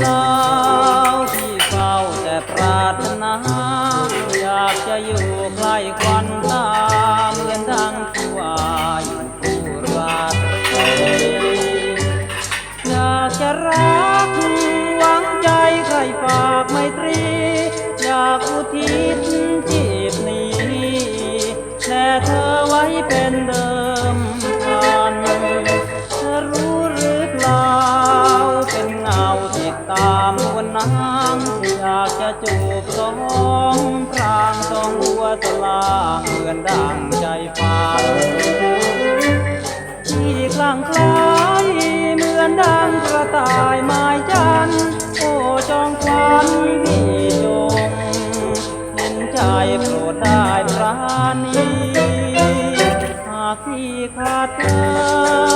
หนาวที่เฝ้าแต่ปราถนา อยากจะอยู่ใกล้ควันตาเหมือนดังทวายู่คู่ราตรีอยากจะรักหวังใจใครฝากไม่ตรี อยากอุทิศจิตนี้แลเธอไว้เป็นเดิม ตามวนน้ำอยากจะจูบสองพรางสองหัวสลาเหมือนดังใจฝันที่คลั่งคล้ายเหมือนดังกระต่ายไม้จันโอ้จองควันพี่จงเห็นใจโปรดได้ปราณีหากพี่ขาดเธอ